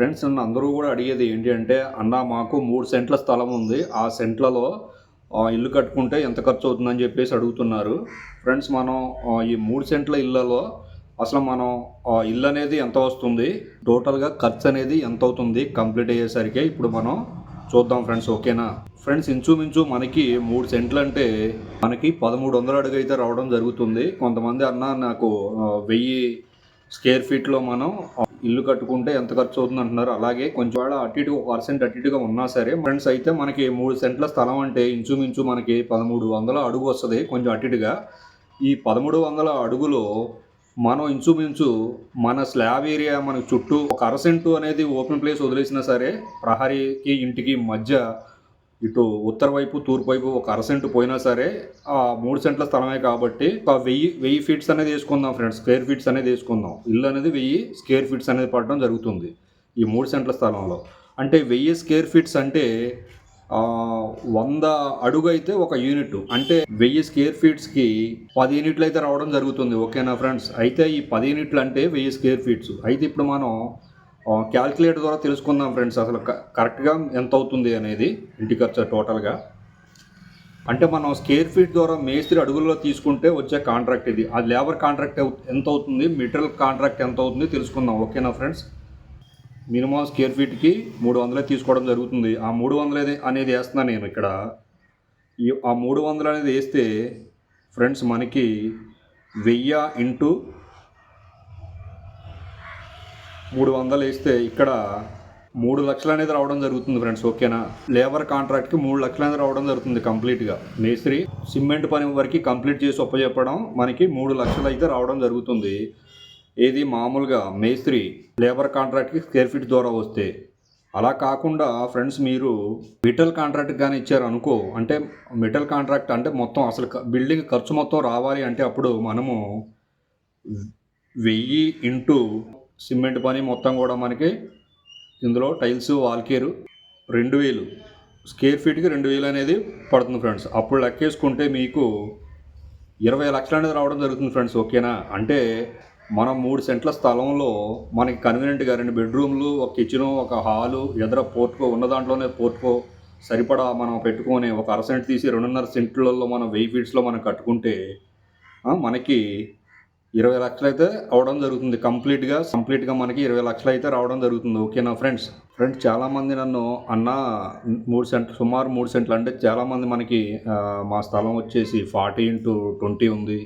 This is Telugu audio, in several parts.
ఫ్రెండ్స్ నన్ను అందరూ కూడా అడిగేది ఏంటి అంటే అన్న మాకు మూడు సెంట్ల స్థలం ఉంది. ఆ సెంట్లలో ఆ, ఇల్లు కట్టుకుంటే ఎంత ఖర్చు అవుతుందని చెప్పేసి అడుగుతున్నారు. ఫ్రెండ్స్ మనం ఈ మూడు సెంట్ల ఇళ్ళలో అసలు మనం ఆ, ఇల్లు అనేది ఎంత వస్తుంది? టోటల్గా ఖర్చు అనేది ఎంత అవుతుంది? కంప్లీట్ అయ్యేసరికి ఇప్పుడు మనం చూద్దాం ఫ్రెండ్స్ ఓకేనా? ఫ్రెండ్స్ ఇంచుమించు మనకి మూడు సెంట్లు అంటే మనకి పదమూడు వందల అడుగు అయితే రావడం జరుగుతుంది. కొంతమంది అన్న నాకు వెయ్యి స్క్వేర్ ఫీట్లో మనం ఇల్లు కట్టుకుంటే ఎంత ఖర్చు అవుతుంది అంటున్నారు. అలాగే కొంచెం వేళ అటు ఇటు పర్సెంట్ అటు ఇటుగా ఉన్నా సరే ఫ్రెండ్స్ అయితే మనకి మూడు సెంట్ల స్థలం అంటే ఇంచుమించు మనకి పదమూడు వందల అడుగు వస్తుంది కొంచెం అటు ఇటుగా. ఈ పదమూడు వందల అడుగులో మనం ఇంచుమించు మన స్లాబ్ ఏరియా మనకు చుట్టూ ఒక అరసెంటు అనేది ఓపెన్ ప్లేస్ వదిలేసినా సరే ప్రహరీకి ఇంటికి మధ్య ఇటు ఉత్తర వైపు తూర్పు వైపు ఒక అరసెంటు పోయినా సరే ఆ మూడు సెంట్ల స్థలమే కాబట్టి ఒక వెయ్యి వెయ్యి ఫీట్స్ అనేది వేసుకుందాం ఫ్రెండ్స్ స్క్వేర్ ఫీట్స్ అనేది వేసుకుందాం. ఇల్లు అనేది వెయ్యి స్క్వేర్ ఫీట్స్ అనేది పడడం జరుగుతుంది ఈ మూడు సెంట్ల స్థలంలో. అంటే వెయ్యి స్క్వేర్ ఫీట్స్ అంటే వంద అడుగు అయితే ఒక యూనిట్. అంటే వెయ్యి స్క్వేర్ ఫీట్స్కి పది యూనిట్లు అయితే రావడం జరుగుతుంది. ఓకేనా ఫ్రెండ్స్? అయితే ఈ పది యూనిట్లు అంటే వెయ్యి స్క్వేర్ ఫీట్స్. అయితే ఇప్పుడు మనం క్యాల్కులేటర్ ద్వారా తెలుసుకుందాం ఫ్రెండ్స్ అసలు కరెక్ట్గా ఎంత అవుతుంది అనేది ఇంటి ఖర్చు టోటల్గా అంటే మనం స్క్వేర్ ఫీట్ ద్వారా మేస్త్రి అడుగుల్లో తీసుకుంటే వచ్చే కాంట్రాక్ట్ ఇది. ఆ లేబర్ కాంట్రాక్ట్ ఎంత అవుతుంది? మెటీరియల్ కాంట్రాక్ట్ ఎంత అవుతుంది? తెలుసుకుందాం. ఓకేనా ఫ్రెండ్స్ మినిమం స్క్వేర్ ఫీట్కి మూడు వందలే తీసుకోవడం జరుగుతుంది. ఆ మూడు వందలు అనేది వేస్తున్నాను నేను ఇక్కడ. ఈ ఆ మూడు వందలు అనేది వేస్తే ఫ్రెండ్స్ మనకి వెయ్యి ఇంటూ మూడు వందలు వేస్తే ఇక్కడ మూడు లక్షలు అనేది రావడం జరుగుతుంది ఫ్రెండ్స్ ఓకేనా? లేబర్ కాంట్రాక్ట్కి మూడు లక్షలు అనేది రావడం జరుగుతుంది కంప్లీట్గా. మేస్త్రి సిమెంట్ పని వరకు కంప్లీట్ చేసి ఒప్పచెప్పడం మనకి మూడు లక్షలు అయితే రావడం జరుగుతుంది. ఏది మామూలుగా మేస్త్రి లేబర్ కాంట్రాక్ట్కి స్క్వేర్ ఫీట్ ద్వారా వస్తే. అలా కాకుండా ఫ్రెండ్స్ మీరు మెటల్ కాంట్రాక్ట్ కానీ ఇచ్చారు అనుకో అంటే మెటల్ కాంట్రాక్ట్ అంటే మొత్తం అసలు బిల్డింగ్ ఖర్చు మొత్తం రావాలి అంటే అప్పుడు మనము వెయ్యి ఇంటూ సిమెంట్ పని మొత్తం కూడా మనకి ఇందులో టైల్స్ వాల్కేరు రెండు వేలు. స్క్వేర్ ఫీట్కి రెండు వేలు అనేది పడుతుంది ఫ్రెండ్స్. అప్పుడు లెక్కేసుకుంటే మీకు ఇరవై లక్షలు అనేది రావడం జరుగుతుంది ఫ్రెండ్స్ ఓకేనా? అంటే మనం మూడు సెంట్ల స్థలంలో మనకి కన్వీనియంట్గా రెండు బెడ్రూమ్లు ఒక కిచెను ఒక హాలు ఎదర పోర్ట్కో ఉన్న దాంట్లోనే పోర్ట్కో సరిపడా మనం పెట్టుకొని ఒక అర సెంట్ తీసి రెండున్నర సెంట్లలో మనం వెయ్యి ఫీట్స్లో మనం కట్టుకుంటే మనకి ఇరవై లక్షలు అయితే అవడం జరుగుతుంది కంప్లీట్గా. కంప్లీట్గా మనకి ఇరవై లక్షలు అయితే రావడం జరుగుతుంది. ఓకేనా ఫ్రెండ్స్? ఫ్రెండ్స్ చాలామంది నన్ను అన్న మూడు సెంట్లు సుమారు మూడు సెంట్లు అంటే చాలామంది మనకి మా స్థలం వచ్చేసి ఫార్టీ ఇంటూ ట్వంటీ ఉంది.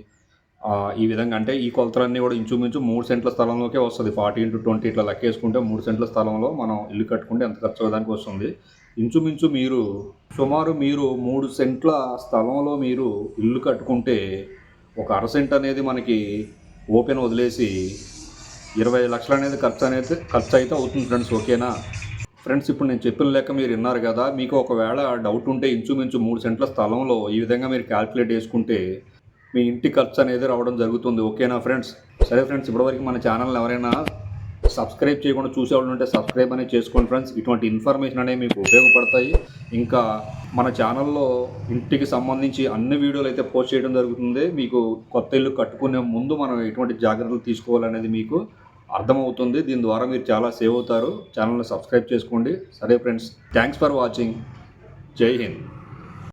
ఈ విధంగా అంటే ఈ కొలతలన్నీ కూడా ఇంచుమించు మూడు సెంట్ల స్థలంలోకే వస్తుంది. ఫార్టీ ఇంటూ ట్వంటీ ఇట్లా లెక్కేసుకుంటే మూడు సెంట్ల స్థలంలో మనం ఇల్లు కట్టుకుంటే ఎంత ఖర్చు అవ్వడానికి వస్తుంది. ఇంచుమించు మీరు సుమారు మీరు మూడు సెంట్ల స్థలంలో మీరు ఇల్లు కట్టుకుంటే ఒక అరసెంట్ అనేది మనకి ఓపెన్ వదిలేసి ఇరవై లక్షలు అనేది ఖర్చు అనేది ఖర్చు అయితే అవుతుంది ఫ్రెండ్స్ ఓకేనా? ఫ్రెండ్స్ ఇప్పుడు నేను చెప్పిన లెక్క మీరు విన్నారు కదా మీకు ఒకవేళ డౌట్ ఉంటే ఇంచుమించు మూడు సెంట్ల స్థలంలో ఈ విధంగా మీరు క్యాల్కులేట్ చేసుకుంటే మీ ఇంటి ఖర్చు అనేది రావడం జరుగుతుంది ఓకేనా ఫ్రెండ్స్? సరే ఫ్రెండ్స్ ఇప్పటివరకు మన ఛానల్ ఎవరైనా సబ్స్క్రైబ్ చేయకుండా చూసేవాళ్ళు ఉంటే సబ్స్క్రైబ్ అనేది చేసుకోండి ఫ్రెండ్స్. ఇటువంటి ఇన్ఫర్మేషన్ అనేవి మీకు ఉపయోగపడతాయి. ఇంకా మన ఛానల్లో ఇంటికి సంబంధించి అన్ని వీడియోలు అయితే పోస్ట్ చేయడం జరుగుతుంది. మీకు కొత్త ఇల్లు కట్టుకునే ముందు మనం ఎటువంటి జాగ్రత్తలు తీసుకోవాలనేది మీకు అర్థమవుతుంది. దీని ద్వారా మీరు చాలా సేవ్ అవుతారు. ఛానల్ని సబ్స్క్రైబ్ చేసుకోండి. సరే ఫ్రెండ్స్ థ్యాంక్స్ ఫర్ వాచింగ్. జై హింద్.